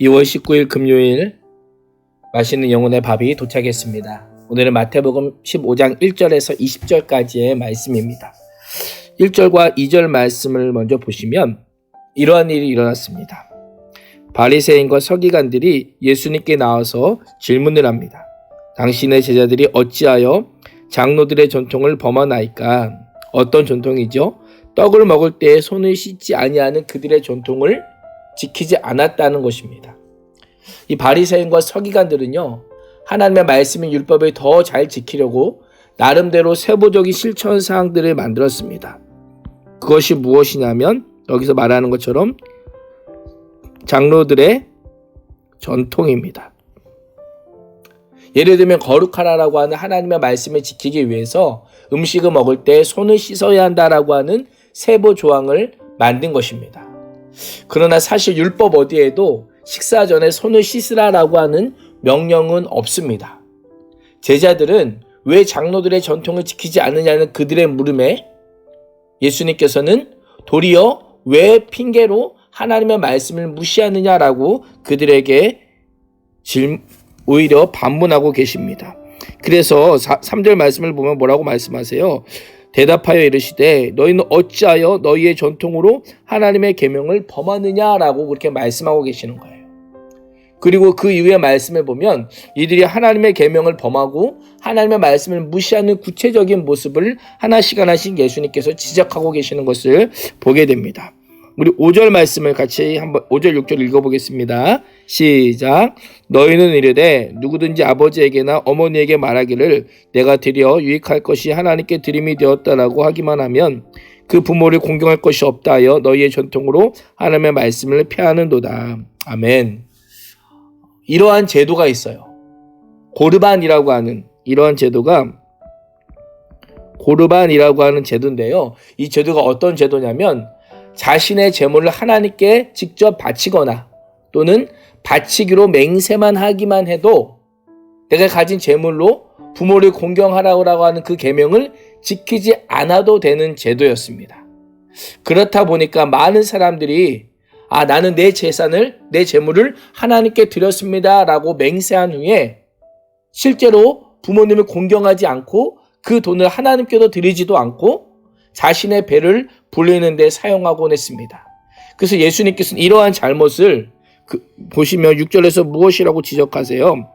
2월 19일 금요일 맛있는 영혼의 밥이 도착했습니다. 오늘은 마태복음 15장 1절에서 20절까지의 말씀입니다. 1절과 2절 말씀을 먼저 보시면 이러한 일이 일어났습니다. 바리새인과 서기관들이 예수님께 나와서 질문을 합니다. 당신의 제자들이 어찌하여 장로들의 전통을 범하나이까? 어떤 전통이죠? 떡을 먹을 때 손을 씻지 아니하는 그들의 전통을 지키지 않았다는 것입니다. 이 바리새인과 서기관들은요. 하나님의 말씀인 율법을 더 잘 지키려고 나름대로 세부적인 실천 사항들을 만들었습니다. 그것이 무엇이냐면 여기서 말하는 것처럼 장로들의 전통입니다. 예를 들면 거룩하라라고 하는 하나님의 말씀을 지키기 위해서 음식을 먹을 때 손을 씻어야 한다라고 하는 세부 조항을 만든 것입니다. 그러나 사실 율법 어디에도 식사 전에 손을 씻으라라고 하는 명령은 없습니다. 제자들은 왜 장로들의 전통을 지키지 않느냐는 그들의 물음에 예수님께서는 도리어 왜 핑계로 하나님의 말씀을 무시하느냐라고 그들에게 질, 오히려 반문하고 계십니다. 그래서 3절 말씀을 보면 뭐라고 말씀하세요? 대답하여 이르시되 너희는 어찌하여 너희의 전통으로 하나님의 계명을 범하느냐라고 그렇게 말씀하고 계시는 거예요. 그리고 그 이후의 말씀을 보면 이들이 하나님의 계명을 범하고 하나님의 말씀을 무시하는 구체적인 모습을 하나씩 하나씩 예수님께서 지적하고 계시는 것을 보게 됩니다. 우리 5절 말씀을 같이 한번 5절 6절 읽어보겠습니다. 시작. 너희는 이르되 누구든지 아버지에게나 어머니에게 말하기를 내가 드려 유익할 것이 하나님께 드림이 되었다라고 하기만 하면 그 부모를 공경할 것이 없다 하여 너희의 전통으로 하나님의 말씀을 폐하는도다. 아멘. 이러한 제도가 있어요. 고르반이라고 하는 이러한 제도가 고르반이라고 하는 제도인데요. 이 제도가 어떤 제도냐면 자신의 재물을 하나님께 직접 바치거나 또는 바치기로 맹세만 하기만 해도 내가 가진 재물로 부모를 공경하라고 하는 그 계명을 지키지 않아도 되는 제도였습니다. 그렇다 보니까 많은 사람들이 아 나는 내 재산을 내 재물을 하나님께 드렸습니다라고 맹세한 후에 실제로 부모님을 공경하지 않고 그 돈을 하나님께도 드리지도 않고 자신의 배를 불리는 데 사용하곤 했습니다. 그래서 예수님께서는 이러한 잘못을 그, 보시면 6절에서 무엇이라고 지적하세요?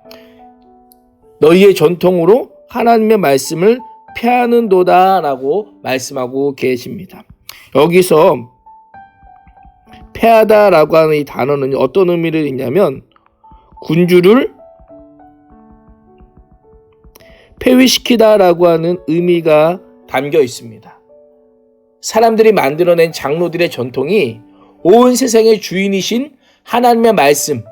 너희의 전통으로 하나님의 말씀을 폐하는 도다라고 말씀하고 계십니다. 여기서 폐하다라고 하는 이 단어는 어떤 의미를 있냐면 군주를 폐위시키다라고 하는 의미가 담겨 있습니다. 사람들이 만들어낸 장로들의 전통이 온 세상의 주인이신 하나님의 말씀,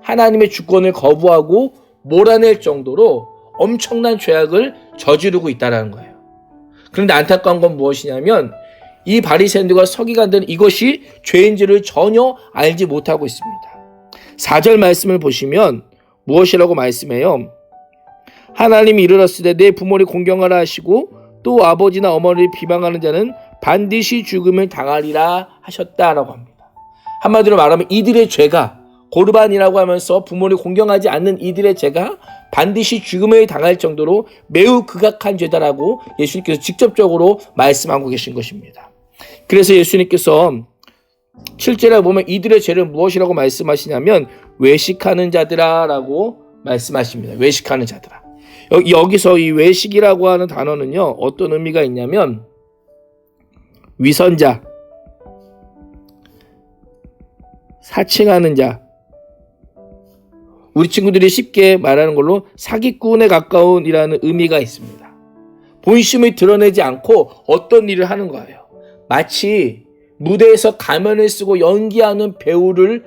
하나님의 주권을 거부하고 몰아낼 정도로 엄청난 죄악을 저지르고 있다는 거예요. 그런데 안타까운 건 무엇이냐면 이 바리새인들과 서기관들은 이것이 죄인지를 전혀 알지 못하고 있습니다. 4절 말씀을 보시면 무엇이라고 말씀해요? 하나님이 이르렀으되 내 부모를 공경하라 하시고 또 아버지나 어머니를 비방하는 자는 반드시 죽음을 당하리라 하셨다라고 합니다. 한마디로 말하면 이들의 죄가 고르반이라고 하면서 부모를 공경하지 않는 이들의 죄가 반드시 죽음을 당할 정도로 매우 극악한 죄다라고 예수님께서 직접적으로 말씀하고 계신 것입니다. 그래서 예수님께서 7절에 보면 이들의 죄를 무엇이라고 말씀하시냐면 외식하는 자들아라고 말씀하십니다. 외식하는 자들아. 여기서 이 외식이라고 하는 단어는요 어떤 의미가 있냐면 위선자, 사칭하는 자, 우리 친구들이 쉽게 말하는 걸로 사기꾼에 가까운이라는 의미가 있습니다. 본심을 드러내지 않고 어떤 일을 하는 거예요. 마치 무대에서 가면을 쓰고 연기하는 배우를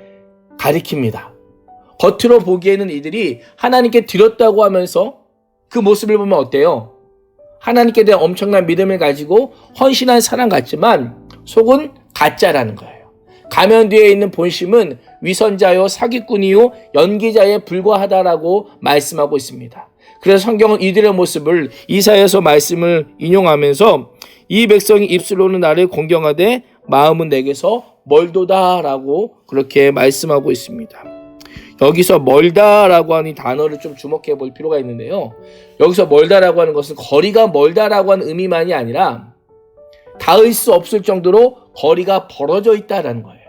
가리킵니다. 겉으로 보기에는 이들이 하나님께 드렸다고 하면서 그 모습을 보면 어때요? 하나님께 대한 엄청난 믿음을 가지고 헌신한 사람 같지만 속은 가짜라는 거예요. 가면 뒤에 있는 본심은 위선자요, 사기꾼이요, 연기자에 불과하다라고 말씀하고 있습니다. 그래서 성경은 이들의 모습을 이사에서 말씀을 인용하면서 이 백성이 입술로는 나를 공경하되 마음은 내게서 멀도다라고 그렇게 말씀하고 있습니다. 여기서 멀다라고 하는 이 단어를 좀 주목해 볼 필요가 있는데요. 여기서 멀다라고 하는 것은 거리가 멀다라고 하는 의미만이 아니라 닿을 수 없을 정도로 거리가 벌어져 있다라는 거예요.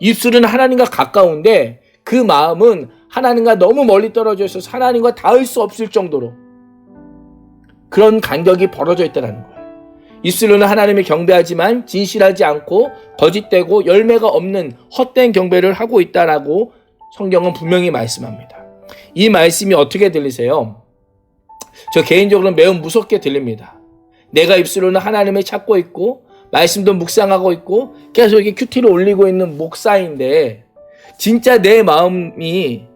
입술은 하나님과 가까운데 그 마음은 하나님과 너무 멀리 떨어져 있어서 하나님과 닿을 수 없을 정도로 그런 간격이 벌어져 있다는 거예요. 입술로는 하나님을 경배하지만 진실하지 않고 거짓되고 열매가 없는 헛된 경배를 하고 있다라고 성경은 분명히 말씀합니다. 이 말씀이 어떻게 들리세요? 저 개인적으로 매우 무섭게 들립니다. 내가 입술로는 하나님을 찾고 있고 말씀도 묵상하고 있고 계속 이렇게 큐티를 올리고 있는 목사인데 진짜 내 마음이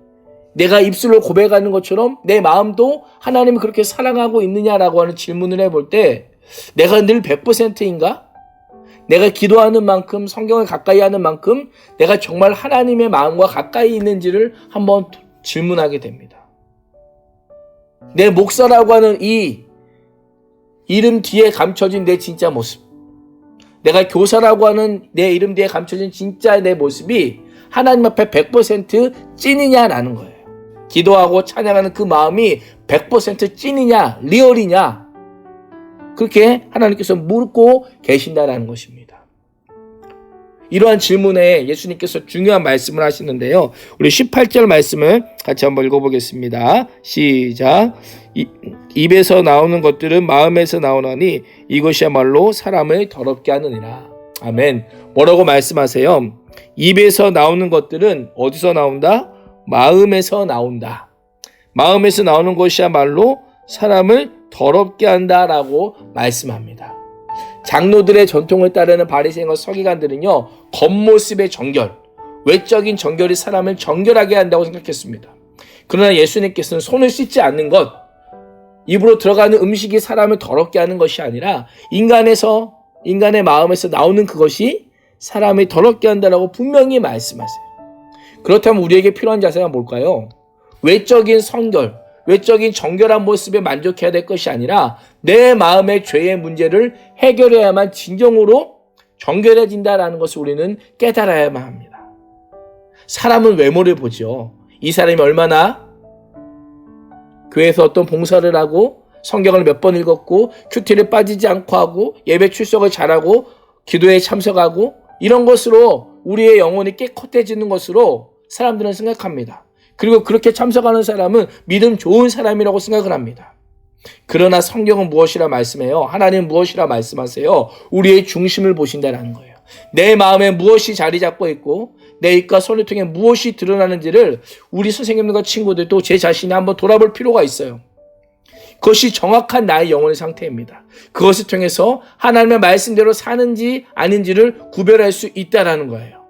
내가 입술로 고백하는 것처럼 내 마음도 하나님을 그렇게 사랑하고 있느냐라고 하는 질문을 해볼 때 내가 늘 100%인가? 내가 기도하는 만큼 성경을 가까이 하는 만큼 내가 정말 하나님의 마음과 가까이 있는지를 한번 질문하게 됩니다. 내 목사라고 하는 이 이름 뒤에 감춰진 내 진짜 모습. 내가 교사라고 하는 내 이름 뒤에 감춰진 진짜 내 모습이 하나님 앞에 100% 찐이냐라는 거예요. 기도하고 찬양하는 그 마음이 100% 찐이냐, 리얼이냐. 그렇게 하나님께서 묻고 계신다라는 것입니다. 이러한 질문에 예수님께서 중요한 말씀을 하시는데요. 우리 18절 말씀을 같이 한번 읽어보겠습니다. 시작. 이, 입에서 나오는 것들은 마음에서 나오나니 이것이야말로 사람을 더럽게 하느니라. 아멘. 뭐라고 말씀하세요? 입에서 나오는 것들은 어디서 나온다? 마음에서 나온다. 마음에서 나오는 것이야말로 사람을 더럽게 한다라고 말씀합니다. 장로들의 전통을 따르는 바리새인과 서기관들은요 겉모습의 정결, 외적인 정결이 사람을 정결하게 한다고 생각했습니다. 그러나 예수님께서는 손을 씻지 않는 것, 입으로 들어가는 음식이 사람을 더럽게 하는 것이 아니라 인간에서 인간의 마음에서 나오는 그것이 사람을 더럽게 한다라고 분명히 말씀하세요. 그렇다면 우리에게 필요한 자세가 뭘까요? 외적인 성결, 외적인 정결한 모습에 만족해야 될 것이 아니라 내 마음의 죄의 문제를 해결해야만 진정으로 정결해진다라는 것을 우리는 깨달아야만 합니다. 사람은 외모를 보죠. 이 사람이 얼마나 교회에서 어떤 봉사를 하고 성경을 몇 번 읽었고 큐티를 빠지지 않고 하고 예배 출석을 잘하고 기도에 참석하고 이런 것으로 우리의 영혼이 깨끗해지는 것으로 사람들은 생각합니다. 그리고 그렇게 참석하는 사람은 믿음 좋은 사람이라고 생각을 합니다. 그러나 성경은 무엇이라 말씀해요? 하나님 무엇이라 말씀하세요? 우리의 중심을 보신다는 거예요. 내 마음에 무엇이 자리 잡고 있고 내 입과 손을 통해 무엇이 드러나는지를 우리 선생님과 친구들도 제 자신이 한번 돌아볼 필요가 있어요. 그것이 정확한 나의 영혼의 상태입니다. 그것을 통해서 하나님의 말씀대로 사는지 아닌지를 구별할 수 있다라는 거예요.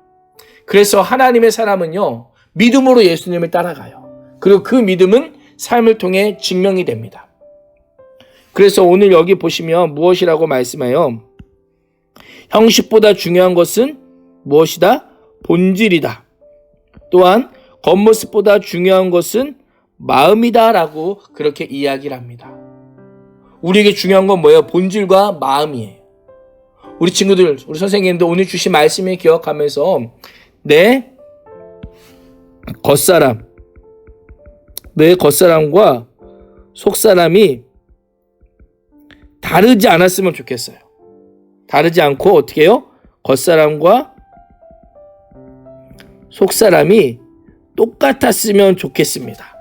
그래서 하나님의 사람은요, 믿음으로 예수님을 따라가요. 그리고 그 믿음은 삶을 통해 증명이 됩니다. 그래서 오늘 여기 보시면 무엇이라고 말씀해요? 형식보다 중요한 것은 무엇이다? 본질이다. 또한 겉모습보다 중요한 것은 마음이다 라고 그렇게 이야기를 합니다. 우리에게 중요한 건 뭐예요? 본질과 마음이에요. 우리 친구들, 우리 선생님도 오늘 주신 말씀을 기억하면서 내 겉사람, 내 겉사람과 속사람이 다르지 않았으면 좋겠어요. 다르지 않고 어떻게 해요? 겉사람과 속사람이 똑같았으면 좋겠습니다.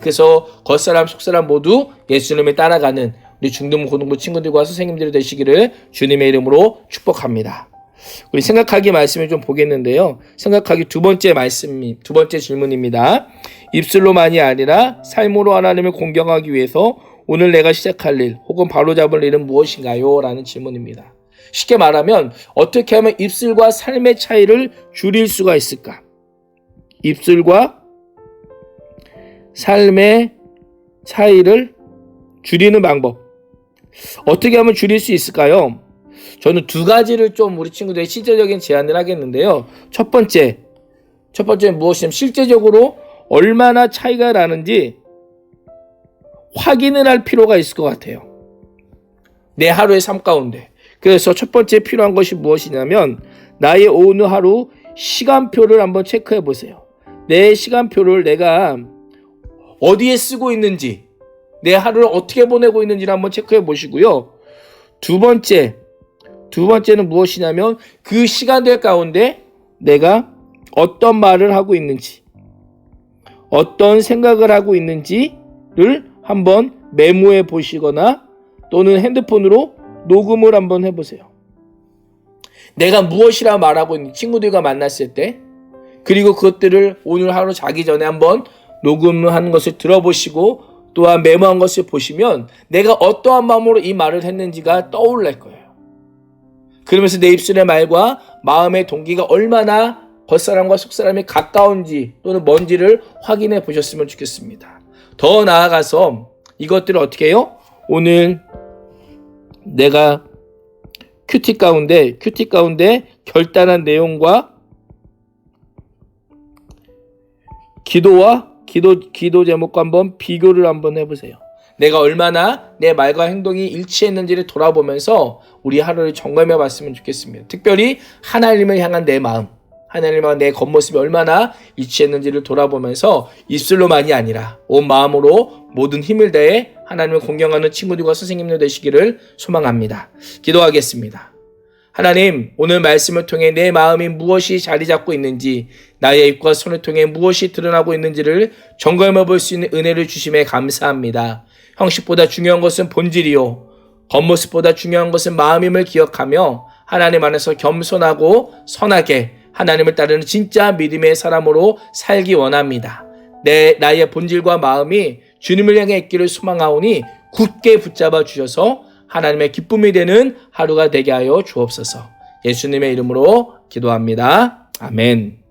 그래서 겉사람, 속사람 모두 예수님을 따라가는 우리 중등부, 고등부 친구들과 선생님들이 되시기를 주님의 이름으로 축복합니다. 우리 생각하기 말씀을 좀 보겠는데요. 생각하기 두 번째 말씀, 두 번째 질문입니다. 입술로만이 아니라 삶으로 하나님을 공경하기 위해서 오늘 내가 시작할 일 혹은 바로잡을 일은 무엇인가요? 라는 질문입니다. 쉽게 말하면 어떻게 하면 입술과 삶의 차이를 줄일 수가 있을까? 입술과 삶의 차이를 줄이는 방법. 어떻게 하면 줄일 수 있을까요? 저는 두 가지를 좀 우리 친구들의 실제적인 제안을 하겠는데요. 첫 번째, 첫 번째는 무엇이냐면 실제적으로 얼마나 차이가 나는지 확인을 할 필요가 있을 것 같아요. 내 하루의 삶 가운데. 그래서 첫 번째 필요한 것이 무엇이냐면 나의 오늘 하루 시간표를 한번 체크해 보세요. 내 시간표를 내가 어디에 쓰고 있는지, 내 하루를 어떻게 보내고 있는지를 한번 체크해 보시고요. 두 번째, 두 번째는 무엇이냐면 그 시간들 가운데 내가 어떤 말을 하고 있는지, 어떤 생각을 하고 있는지를 한번 메모해 보시거나 또는 핸드폰으로 녹음을 한번 해보세요. 내가 무엇이라 말하고 있는 친구들과 만났을 때, 그리고 그것들을 오늘 하루 자기 전에 한번 녹음한 것을 들어보시고 또한 메모한 것을 보시면 내가 어떠한 마음으로 이 말을 했는지가 떠올릴 거예요. 그러면서 내 입술의 말과 마음의 동기가 얼마나 겉사람과 속사람이 가까운지 또는 먼지를 확인해 보셨으면 좋겠습니다. 더 나아가서 이것들을 어떻게 해요? 오늘 내가 큐티 가운데 큐티 가운데 결단한 내용과 기도와 기도 기도 제목과 한번 비교를 한번 해보세요. 내가 얼마나 내 말과 행동이 일치했는지를 돌아보면서 우리 하루를 점검해 봤으면 좋겠습니다. 특별히 하나님을 향한 내 마음, 하나님과 내 겉모습이 얼마나 일치했는지를 돌아보면서 입술로만이 아니라 온 마음으로 모든 힘을 다해 하나님을 공경하는 친구들과 선생님들 되시기를 소망합니다. 기도하겠습니다. 하나님, 오늘 말씀을 통해 내 마음이 무엇이 자리 잡고 있는지, 나의 입과 손을 통해 무엇이 드러나고 있는지를 점검해 볼 수 있는 은혜를 주심에 감사합니다. 형식보다 중요한 것은 본질이요. 겉모습보다 중요한 것은 마음임을 기억하며 하나님 안에서 겸손하고 선하게 하나님을 따르는 진짜 믿음의 사람으로 살기 원합니다. 내 나의 본질과 마음이 주님을 향해 있기를 소망하오니 굳게 붙잡아 주셔서 하나님의 기쁨이 되는 하루가 되게 하여 주옵소서. 예수님의 이름으로 기도합니다. 아멘.